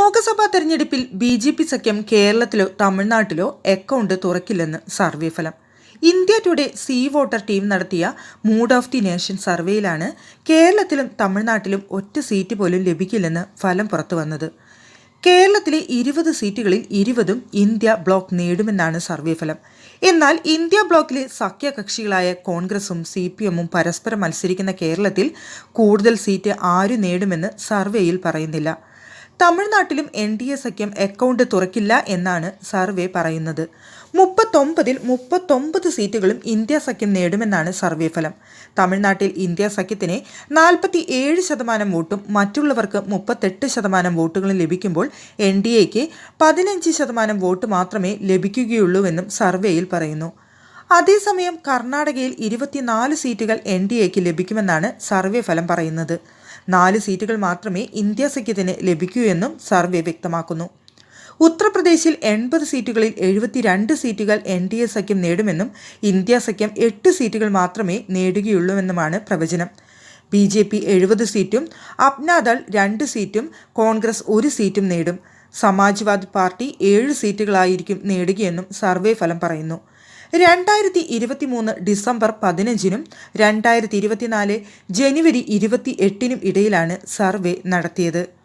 ലോക്സഭാ തെരഞ്ഞെടുപ്പിൽ B J P സഖ്യം കേരളത്തിലോ തമിഴ്നാട്ടിലോ അക്കൗണ്ട് തുറക്കില്ലെന്ന് സർവേ ഫലം. India Today C voter team നടത്തിയ മൂഡ് ഓഫ് ദി നേഷൻ സർവേയിലാണ് കേരളത്തിലും തമിഴ്നാട്ടിലും ഒറ്റ സീറ്റ് പോലും ലഭിക്കില്ലെന്ന് ഫലം പുറത്തു വന്നത്. കേരളത്തിലെ ഇരുപത് സീറ്റുകളിൽ ഇരുപതും ഇന്ത്യ ബ്ലോക്ക് നേടുമെന്നാണ് സർവേ ഫലം. എന്നാൽ ഇന്ത്യ ബ്ലോക്കിലെ സഖ്യകക്ഷികളായ കോൺഗ്രസും സി പി എമ്മും പരസ്പരം മത്സരിക്കുന്ന കേരളത്തിൽ കൂടുതൽ സീറ്റ് ആര് നേടുമെന്ന് സർവേയിൽ പറയുന്നില്ല. തമിഴ്നാട്ടിലും എൻ ഡി എ സഖ്യം അക്കൗണ്ട് തുറക്കില്ല എന്നാണ് സർവേ പറയുന്നത്. മുപ്പത്തൊമ്പതിൽ മുപ്പത്തൊമ്പത് സീറ്റുകളും ഇന്ത്യ സഖ്യം നേടുമെന്നാണ് സർവേ ഫലം. തമിഴ്നാട്ടിൽ ഇന്ത്യ സഖ്യത്തിന് നാൽപ്പത്തി ഏഴ് ശതമാനം വോട്ടും മറ്റുള്ളവർക്ക് മുപ്പത്തെട്ട് ശതമാനം വോട്ടുകളും ലഭിക്കുമ്പോൾ എൻ ഡി എക്ക് പതിനഞ്ച് ശതമാനം വോട്ട് മാത്രമേ ലഭിക്കുകയുള്ളൂവെന്നും സർവേയിൽ പറയുന്നു. അതേസമയം കർണാടകയിൽ ഇരുപത്തിനാല് സീറ്റുകൾ എൻ ഡി എക്ക് ലഭിക്കുമെന്നാണ് സർവേ ഫലം പറയുന്നത്. നാല് സീറ്റുകൾ മാത്രമേ ഇന്ത്യ സഖ്യത്തിന് ലഭിക്കൂ എന്നും സർവേ വ്യക്തമാക്കുന്നു. ഉത്തർപ്രദേശിൽ എൺപത് സീറ്റുകളിൽ എഴുപത്തിരണ്ട് സീറ്റുകൾ എൻ ഡി എ സഖ്യം നേടുമെന്നും ഇന്ത്യ സഖ്യം എട്ട് സീറ്റുകൾ മാത്രമേ നേടുകയുള്ളൂവെന്നുമാണ് പ്രവചനം. ബി ജെ പി എഴുപത് സീറ്റും അപ്നാദൾ രണ്ട് സീറ്റും കോൺഗ്രസ് ഒരു സീറ്റും നേടും. സമാജ്വാദി പാർട്ടി ഏഴ് സീറ്റുകളായിരിക്കും നേടുകയെന്നും സർവേ ഫലം പറയുന്നു. രണ്ടായിരത്തി ഇരുപത്തി മൂന്ന് ഡിസംബർ പതിനഞ്ചിനും രണ്ടായിരത്തി ഇരുപത്തിനാല് ജനുവരി ഇരുപത്തി എട്ടിനും ഇടയിലാണ് സർവേ നടത്തിയത്.